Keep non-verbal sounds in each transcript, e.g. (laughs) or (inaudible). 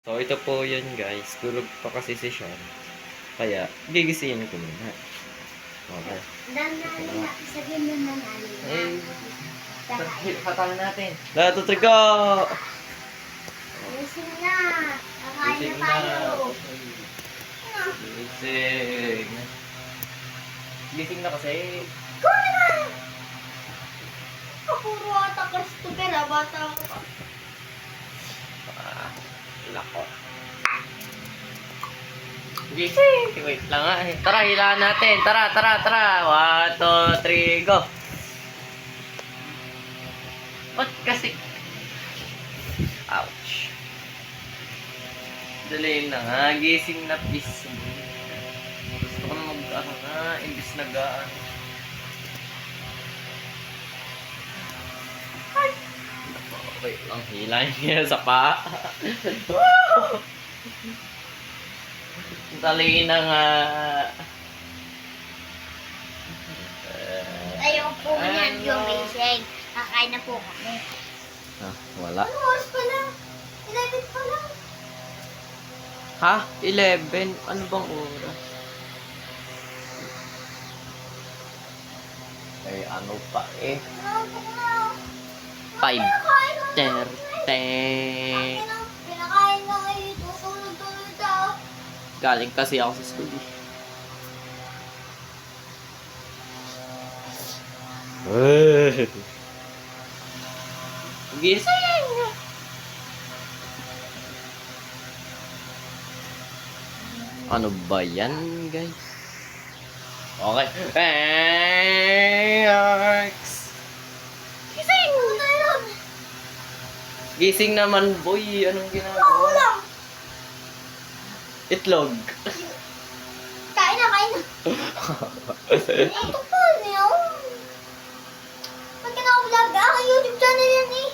So, ito po yun guys. Tulog pa kasi si Sean. Kaya, gigisingin ko muna. Okay. Sabihin mo na Kakain. Hatalan natin. Lahat to trigo! Gising na. Kakain na tayo. Gising. Gising na kasi. Kunin na! Kapuro ata Christopher, ah, bata ako pa. Lako. Gising! Wait lang nga eh. Tara, hilaan natin. Tara, tara, tara. One, two, three, go. Ba't kasi... Ouch. Dali na nga. Gising na please. Gusto ko na mag-ano nga. Imbis nag-ano. Okay lang. Hilahin (laughs) niya sa pa. Dali na nga. Eh, Ayaw po niyan, ano? gumising. Kakain na po kami. Ah, wala. Ano oras pa lang? 11 pa lang. Ha? 11? Ano bang oras? Eh, ano pa eh? Nakaupo ko na. 5. Pinakain na. Ter, te. Akin na, Pinakain na kayo. Tutulog-tulog daw. Galing kasi ako sa school. Gising! Ano ba yan, guys? Okay. Thanks! Gising! Ano yun? Gising naman, boy. Anong Ako ginagawa? lang. Itlog. Kain na, kain na. (laughs) Ito po niyo. Pag kinaka-vlog, ah, YouTube channel yan eh.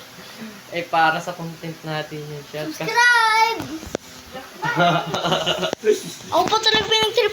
eh, para sa content natin yun siya. Subscribe! (laughs) Ako po talaga pinagtripan